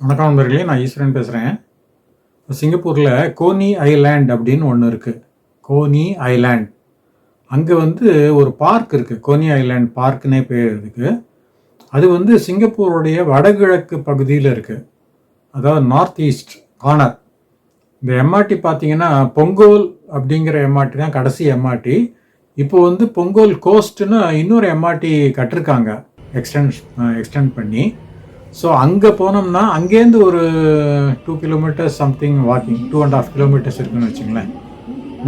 வணக்கம் நண்பர்களே நான் ஈஸ்வரன் பேசுகிறேன் சிங்கப்பூரில் கோனி ஐலேண்ட் அப்படின்னு ஒன்று இருக்குது கோனி ஐலேண்ட். அங்கே வந்து ஒரு பார்க் இருக்குது கோனி ஐலேண்ட் பார்க்குனே பேர் இதுக்கு அது வந்து சிங்கப்பூருடைய வடகிழக்கு பகுதியில் இருக்குது அதாவது நார்த் ஈஸ்ட் கார்னர் இந்த எம்ஆர்டி பார்த்தீங்கன்னா பொங்கோல் அப்படிங்கிற எம்ஆர்டி தான் கடைசி எம்ஆர்டி இப்போ வந்து பொங்கோல் கோஸ்ட்னு இன்னொரு எம்ஆர்டி கட்டிருக்காங்க. எக்ஸ்டென்ட் எக்ஸ்டெண்ட் பண்ணி. ஸோ அங்கே போனோம்னா அங்கேருந்து ஒரு two kilometres something walking two and half kilometres இருக்குன்னு வச்சுங்களேன்.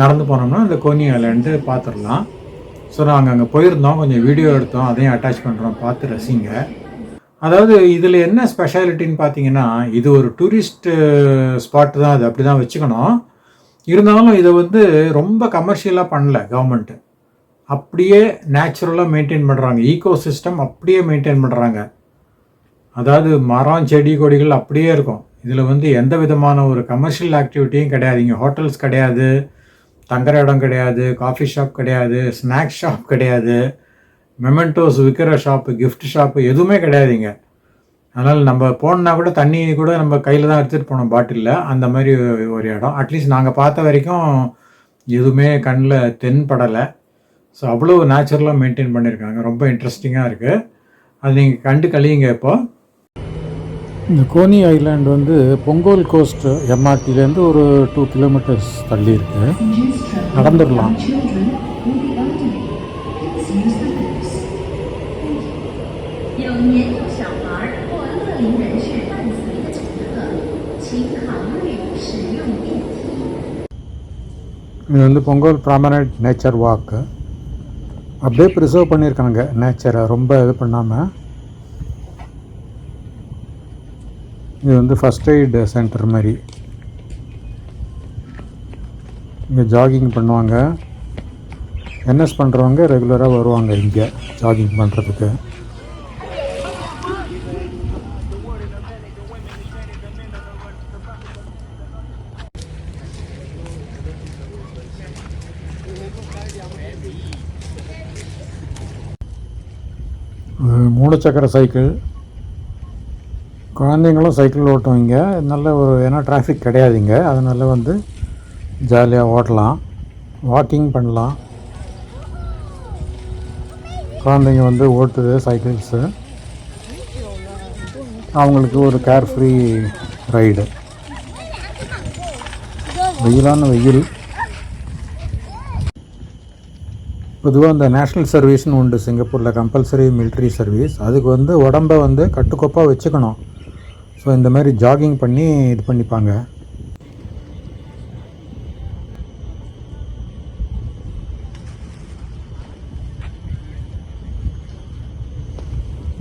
நடந்து போனோம்னா அந்த கோனி ஐலாண்டு பார்த்துடலாம் ஸோ நாங்கள் அங்கே போயிருந்தோம் கொஞ்சம் வீடியோ எடுத்தோம் அதையும் அட்டாச் பண்ணுறோம் பார்த்து ரசிங்க. அதாவது இதில் என்ன ஸ்பெஷாலிட்டின்னு பார்த்தீங்கன்னா இது ஒரு டூரிஸ்ட்டு ஸ்பாட்டு தான் அது அப்படி தான் வச்சுக்கணும். இருந்தாலும் இதை வந்து ரொம்ப கமர்ஷியலாக பண்ணல கவர்மெண்ட்டு அப்படியே நேச்சுரலாக மெயின்டைன் பண்ணுறாங்க ஈகோ சிஸ்டம் அப்படியே மெயின்டைன் பண்ணுறாங்க அதாவது மரம் செடி கொடிகள் அப்படியே இருக்கும். இதில் வந்து எந்த விதமான ஒரு கமர்ஷியல் ஆக்டிவிட்டியும் கிடையாது. இங்கே ஹோட்டல்ஸ் கிடையாது தங்குற இடம் கிடையாது காஃபி ஷாப் கிடையாது ஸ்நாக்ஸ் ஷாப் கிடையாது மெமெண்டோஸ் விற்கிற ஷாப்பு கிஃப்ட் ஷாப்பு எதுவுமே கிடையாதுங்க அதனால் நம்ம போனால் கூட தண்ணி கூட நம்ம கையில் தான் எடுத்துகிட்டு போனோம் பாட்டிலில் அந்த மாதிரி ஒரு இடம். அட்லீஸ்ட் நாங்கள் பார்த்த வரைக்கும் எதுவுமே கண்ணில் தென்படலை. ஸோ அவ்வளோ நேச்சுரலாக மெயின்டைன் பண்ணியிருக்காங்க. ரொம்ப இன்ட்ரெஸ்டிங்காக இருக்குது அது நீங்கள் கண்டு கழியுங்க இப்போது இந்த கோனி ஐலாண்ட் வந்து பொங்கோல் கோஸ்ட் எம்ஆர்டிலேருந்து ஒரு டூ கிலோமீட்டர்ஸ் தள்ளி இருக்கு. நடந்துடலாம். இது வந்து பொங்கல் ப்ராமனட் நேச்சர் வாக்கு அப்படியே ப்ரிசர்வ் பண்ணியிருக்காங்க நேச்சரை ரொம்ப இது பண்ணாமல் இது வந்து ஃபஸ்ட் எய்டு சென்டர் மாதிரி. இங்கே ஜாகிங் பண்ணுவாங்க. என்எஸ் பண்ணுறவங்க ரெகுலராக வருவாங்க இங்கே ஜாகிங் பண்ணுறதுக்கு மூணு சக்கர சைக்கிள் குழந்தைங்களும் சைக்கிள் ஓட்டுவீங்க. நல்ல ஒரு ஏன்னா டிராஃபிக் கிடையாதுங்க. அதனால் வந்து ஜாலியாக ஓட்டலாம். வாக்கிங் பண்ணலாம். குழந்தைங்க வந்து ஓட்டுது சைக்கிள்ஸு அவங்களுக்கு ஒரு கேர் ஃப்ரீ ரைடு வெயிலான வெயில். பொதுவாக இந்த நேஷ்னல் சர்வீஸ்னு உண்டு. சிங்கப்பூரில் கம்பல்சரி மிலிட்ரி சர்வீஸ் அதுக்கு வந்து உடம்ப வந்து கட்டுக்கோப்பாக வச்சுக்கணும். ஸோ இந்த மாதிரி ஜாகிங் பண்ணி இது பண்ணிப்பாங்க.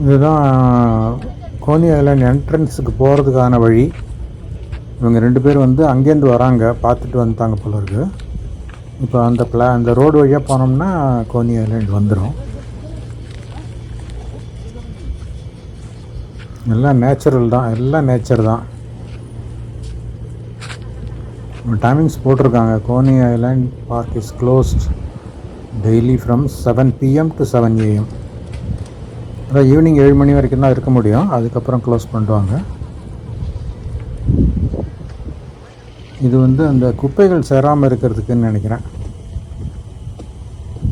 இதுதான் கோனி ஐலாண்ட் என்ட்ரன்ஸுக்கு போகிறதுக்கான வழி. இவங்க ரெண்டு பேர் வந்து அங்கேருந்து வராங்க பார்த்துட்டு வந்துட்டாங்க போல இருக்குது இப்போ அந்த பிளா அந்த ரோடு வழியாக போனோம்னா கோனி ஐலாண்ட் வந்துடும் எல்லாம் நேச்சுரல் தான். எல்லாம் நேச்சர் தான். டைமிங்ஸ் போட்டிருக்காங்க. Coney Island Park is closed daily from seven PM to seven AM அதான் ஈவினிங் ஏழு மணி வரைக்கும் தான் இருக்க முடியும். அதுக்கப்புறம் க்ளோஸ் பண்ணுவாங்க இது வந்து அந்த குப்பைகள் சேராமல் இருக்கிறதுக்குன்னு நினைக்கிறேன்.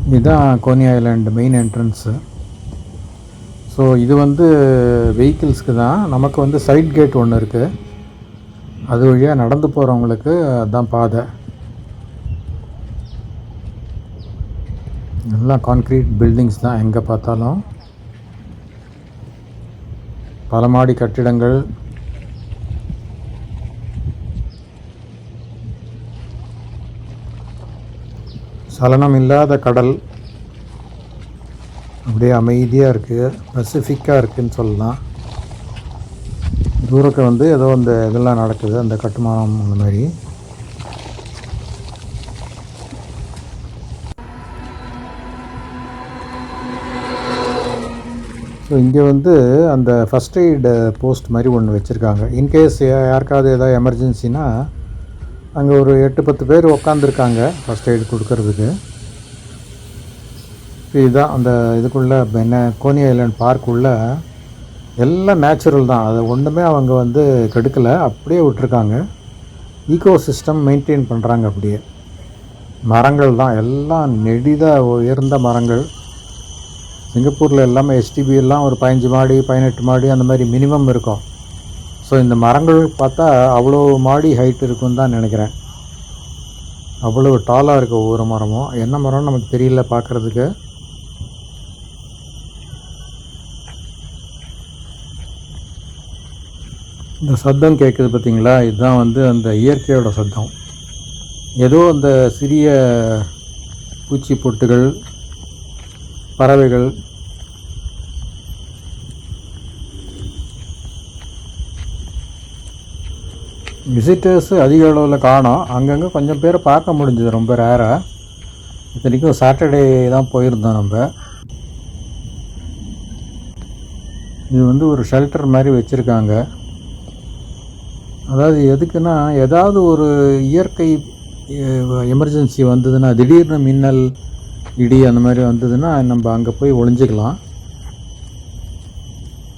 இதுதான் Coney Island main entrance so இது வந்து வெஹிக்கிள்ஸ்க்கு தான். நமக்கு வந்து சைட் கேட் ஒன்று இருக்குது அது வழியாக நடந்து போகிறவங்களுக்கு அதுதான் பாதை. எல்லாம் கான்க்ரீட் பில்டிங்ஸ் தான். எங்கே பார்த்தாலும். பல மாடி கட்டிடங்கள். சலனம் இல்லாத கடல். அப்படியே அமைதியாக இருக்குது பசிஃபிக்காக இருக்குதுன்னு சொல்லலாம். தூரக்க வந்து ஏதோ அந்த இதெல்லாம் நடக்குது. அந்த கட்டுமானம் அந்த மாதிரி. ஸோ இங்கே வந்து அந்த ஃபஸ்ட் எய்டு போஸ்ட் மாதிரி ஒன்று வச்சுருக்காங்க. இன்கேஸ் யாருக்காவது ஏதாவது எமர்ஜென்சினா அங்கே ஒரு எட்டு பத்து பேர் உக்காந்துருக்காங்க ஃபஸ்ட் எய்டு கொடுக்கறதுக்கு. இதுதான் அந்த இதுக்குள்ளே என்ன கோனி ஐலாண்ட் பார்க்குள்ளே எல்லாம் நேச்சுரல் தான். அதை ஒன்றுமே அவங்க வந்து கெடுக்கலை. அப்படியே விட்டுருக்காங்க. ஈகோ சிஸ்டம் மெயின்டைன் பண்ணுறாங்க அப்படியே. மரங்கள் தான். எல்லாம் நெடிதாக உயர்ந்த மரங்கள். சிங்கப்பூரில் எல்லாமே எஸ்டிபி எல்லாம் ஒரு பதினஞ்சு மாடி பதினெட்டு மாடி அந்த மாதிரி மினிமம் இருக்கும். ஸோ இந்த மரங்கள் பார்த்தா அவ்வளோ மாடி ஹைட் இருக்குன்னு தான் நினைக்கிறேன். அவ்வளோ டாலாக இருக்குது ஒவ்வொரு மரமும். என்ன மரம்னு நமக்கு தெரியல பார்க்குறதுக்கு. இந்த சத்தம் கேட்குது பார்த்தீங்களா இதுதான் வந்து அந்த இயற்கையோட சத்தம். ஏதோ அந்த சிறிய பூச்சி பொட்டுகள் பறவைகள். விசிட்டர்ஸ் அதிக அளவில் காணோம். அங்கங்கே கொஞ்சம் பேரை பார்க்க முடிஞ்சது ரொம்ப ரேராக இத்தனைக்கும் சாட்டர்டே தான் போயிருந்தோம் நம்ம. இது வந்து ஒரு ஷெல்டர் மாதிரி வச்சுருக்காங்க. அதாவது எதுக்குன்னா ஏதாவது ஒரு இயற்கை எமர்ஜென்சி வந்ததுன்னா திடீர்னு மின்னல் இடி அந்த மாதிரி வந்ததுன்னா நம்ம அங்கே போய் ஒளிஞ்சிக்கலாம்.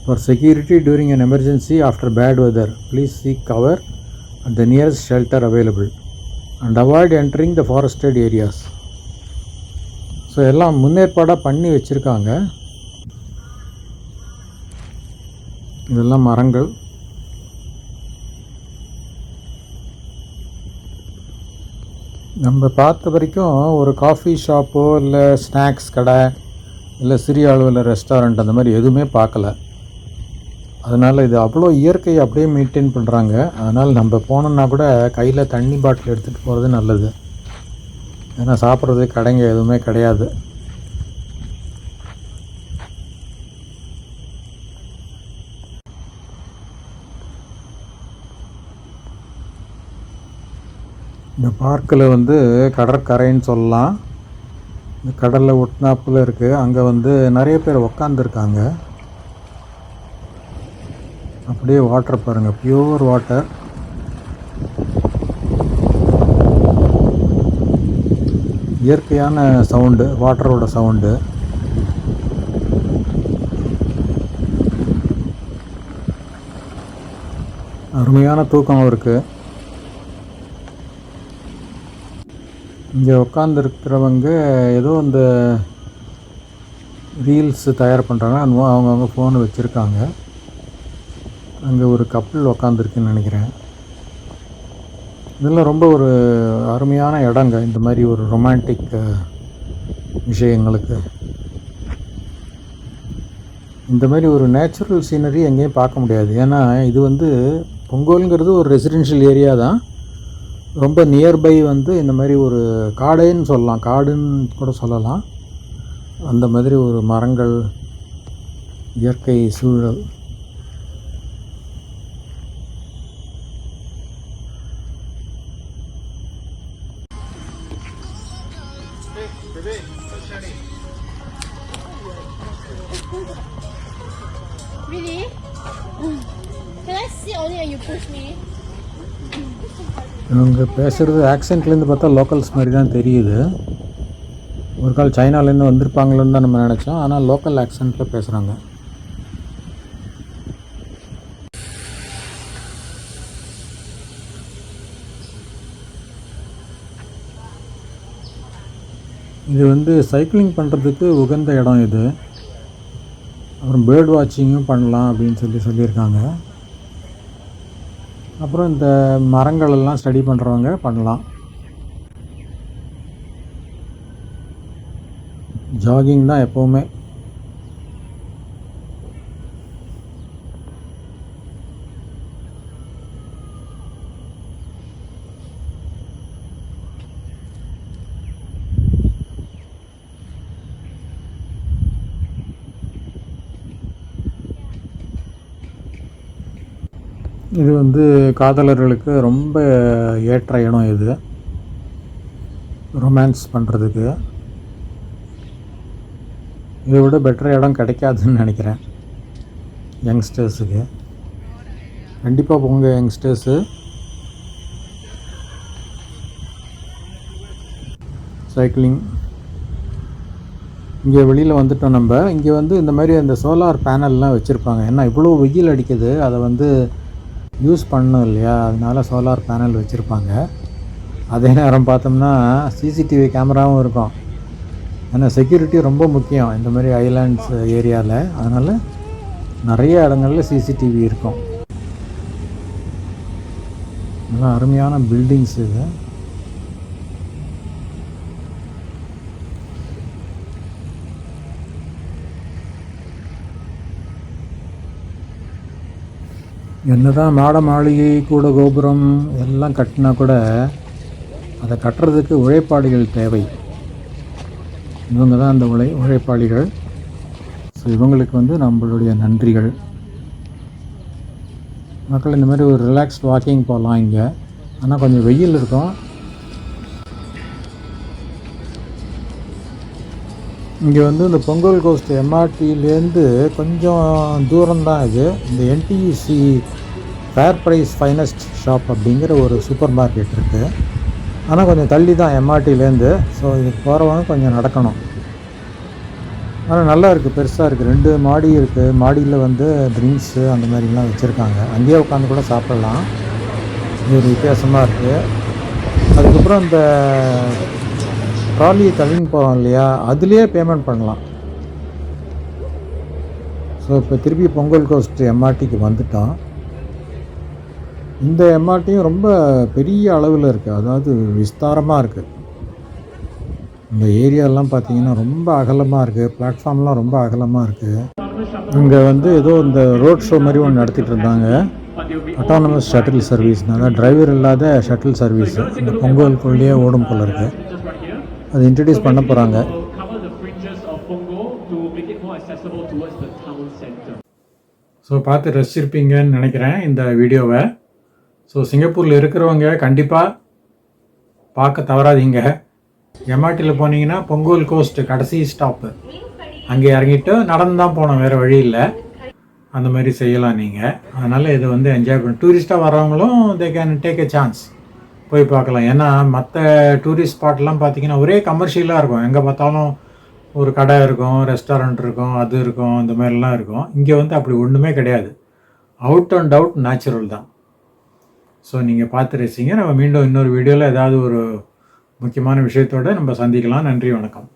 For security during an emergency after bad weather please seek cover at the nearest shelter available and avoid entering the forested areas so எல்லாம் முன்னேற்பாடாக பண்ணி வச்சுருக்காங்க. இதெல்லாம் மரங்கள். நம்ம பார்த்த வரைக்கும் ஒரு காஃபி ஷாப்போ இல்லை ஸ்நாக்ஸ் கடை இல்லை சிறிய அளவில் ரெஸ்டாரண்ட் அந்த மாதிரி எதுவுமே பார்க்கல. அதனால் இது அவ்வளோ இயற்கை அப்படியே மெயின்டைன் பண்ணுறாங்க அதனால் நம்ம போனோம்னா கூட கையில் தண்ணி பாட்டில் எடுத்துகிட்டு போகிறது நல்லது. ஏன்னா சாப்பிட்றது கடைங்க எதுவுமே கிடையாது. இந்த பார்க்கில் வந்து கடற்கரைன்னு சொல்லலாம். இந்த கடலில் ஒட்டினாப்பில் இருக்குது அங்கே வந்து நிறைய பேர் உக்காந்துருக்காங்க. அப்படியே வாட்டர் பாருங்கள் பியூர் வாட்டர் இயற்கையான சவுண்டு வாட்டரோட சவுண்டு அருமையான தூக்கம் இருக்குது இங்கே உட்காந்துருக்கிறவங்க ஏதோ இந்த ரீல்ஸ் தயார் பண்ணுறாங்க அந்த அவங்கவுங்க ஃபோனு வச்சுருக்காங்க. அங்கே ஒரு கப்பல் உக்காந்துருக்குன்னு நினைக்கிறேன். இதெல்லாம் ரொம்ப ஒரு அருமையான இடங்க. இந்த மாதிரி ஒரு ரொமான்டிக் விஷயங்களுக்கு. இந்த மாதிரி ஒரு நேச்சுரல் சீனரி எங்கேயும் பார்க்க முடியாது. ஏன்னா இது வந்து பொங்கோலுங்கிறது ஒரு ரெசிடென்ஷியல் ஏரியா தான். ரொம்ப நியர்பை வந்து இந்த மாதிரி ஒரு காடேன்னு சொல்லலாம் காடுன்னு கூட சொல்லலாம் அந்த மாதிரி ஒரு மரங்கள் இயற்கை சூழல் Really? Can I sit on it and you push me? இவங்க பேசுகிறது ஆக்சென்ட்லேருந்து பார்த்தா லோக்கல்ஸ் மாதிரி தான் தெரியுது. ஒரு கால் சைனாலேருந்து வந்திருப்பாங்களோன்னு தான் நம்ம நினச்சோம். ஆனால் லோக்கல் ஆக்சென்ட்டில் பேசுகிறாங்க இது வந்து சைக்கிளிங் பண்ணுறதுக்கு உகந்த இடம் இது. அப்புறம் பேர்ட் வாட்சிங்கும் பண்ணலாம் அப்படின்னு சொல்லி சொல்லியிருக்காங்க. அப்புறம் இந்த மரங்கள் எல்லாம் ஸ்டடி பண்ணுறவங்க பண்ணலாம். ஜாகிங் தான் எப்போவுமே. இது வந்து காதலர்களுக்கு ரொம்ப ஏற்ற இடம் இது. ரொமான்ஸ் பண்ணுறதுக்கு இதை விட பெட்டர் இடம் கிடைக்காதுன்னு நினைக்கிறேன். யங்ஸ்டர்ஸுக்கு கண்டிப்பாக போங்க யங்ஸ்டர்ஸு சைக்கிளிங் இங்கே வெளியில் வந்துட்டோம் நம்ம. இங்கே வந்து இந்த மாதிரி அந்த சோலார் பேனல்லாம் வச்சுருப்பாங்க. ஏன்னா இவ்வளோ வெயில் அடிக்குது. அதை வந்து யூஸ் பண்ணணும் இல்லையா? அதனால சோலார் பேனல் வச்சுருப்பாங்க. அதே நேரம் பார்த்தோம்னா சிசிடிவி கேமராவும் இருக்கும். ஏன்னா செக்யூரிட்டி ரொம்ப முக்கியம் இந்த மாதிரி ஐலாண்ட்ஸ் ஏரியாவில் அதனால் நிறைய இடங்களில் சிசிடிவி இருக்கும். நல்லா அருமையான பில்டிங்ஸ் இது. என்னதான் மாட மாளிகை கூட கோபுரம் எல்லாம் கட்டினா கூட அதை கட்டுறதுக்கு உழைப்பாளிகள் தேவை. இவங்க தான் அந்த உழை உழைப்பாளிகள். ஸோ இவங்களுக்கு வந்து நம்மளுடைய நன்றிகள். மக்கள் இந்த மாதிரி ஒரு ரிலாக்ஸ்ட் வாக்கிங் போகலாம் இங்கே. ஆனால் கொஞ்சம் வெயில் இருக்கும். இங்கே வந்து இந்த பொங்கல் கோஸ்ட் எம்ஆர்டிலேருந்து கொஞ்சம் தூரம்தான் இது. இந்த NTC fair price finest shop அப்படிங்கிற ஒரு சூப்பர் மார்க்கெட் இருக்குது ஆனால் கொஞ்சம் தள்ளி தான் எம்ஆர்டிலேருந்து ஸோ இதுக்கு போகிறவங்க கொஞ்சம் நடக்கணும். ஆனால் நல்லா இருக்குது பெருசாக இருக்குது ரெண்டு மாடி இருக்குது மாடியில் வந்து ட்ரிங்க்ஸு அந்த மாதிரிலாம் வச்சுருக்காங்க. அங்கேயே உட்காந்து கூட சாப்பிட்லாம். இது ஒரு வித்தியாசமாக இருக்குது அதுக்கப்புறம் இந்த ட்ராலியை தள்ளின்னு போகிறோம் இல்லையா? அதுலேயே பேமெண்ட் பண்ணலாம். ஸோ இப்போ திருப்பி பொங்கல் கோஸ்ட் எம்ஆர்டிக்கு வந்துட்டோம். இந்த எம்ஆர்டியும் ரொம்ப பெரிய அளவில் இருக்குது அதாவது விஸ்தாரமாக இருக்குது இந்த ஏரியாலாம் பார்த்தீங்கன்னா ரொம்ப அகலமாக இருக்குது பிளாட்ஃபார்ம்லாம் ரொம்ப அகலமாக இருக்குது இங்கே வந்து ஏதோ இந்த ரோட் ஷோ மாதிரி ஒன்று நடத்திட்டு இருந்தாங்க. அட்டானமஸ் ஷட்டில் சர்வீஸ்னால டிரைவர் இல்லாத ஷட்டில் சர்வீஸ் இந்த பொங்கலுக்குள்ளேயே ஓடும் போல இருக்குது அது இன்ட்ரடியூஸ் பண்ண போகிறாங்க will cover the fringes of Punggol to make it more accessible towards the town center. So பார்த்து ரசிச்சிருப்பீங்கன்னு நினைக்கிறேன் இந்த வீடியோவை. ஸோ சிங்கப்பூரில் இருக்கிறவங்க கண்டிப்பாக பார்க்க தவறாதீங்க. எம்ஆர்டியில் போனீங்கன்னா பொங்கல் கோஸ்ட் கடைசி ஸ்டாப்பு அங்கே இறங்கிட்டு நடந்து தான் போனோம் வேறு வழி இல்லை. அந்த மாதிரி செய்யலாம் நீங்கள் அதனால் இது வந்து என்ஜாய் பண்ண. டூரிஸ்ட்டாக வரவங்களும் they can take a chance போய் பார்க்கலாம். ஏன்னா மற்ற டூரிஸ்ட் ஸ்பாட்லாம் பார்த்தீங்கன்னா ஒரே கமர்ஷியலாக இருக்கும். எங்கே பார்த்தாலும் ஒரு கடை இருக்கும் ரெஸ்டாரண்ட் இருக்கும் அது இருக்கும் இந்த மாதிரிலாம் இருக்கும். இங்கே வந்து அப்படி ஒன்றுமே கிடையாது. அவுட் அண்ட் அவுட் நேச்சுரல் தான். ஸோ நீங்கள் பார்த்து ரசிங்க. நம்ம மீண்டும் இன்னொரு வீடியோவில் ஏதாவது ஒரு முக்கியமான விஷயத்தோடு நம்ம சந்திக்கலாம். நன்றி வணக்கம்.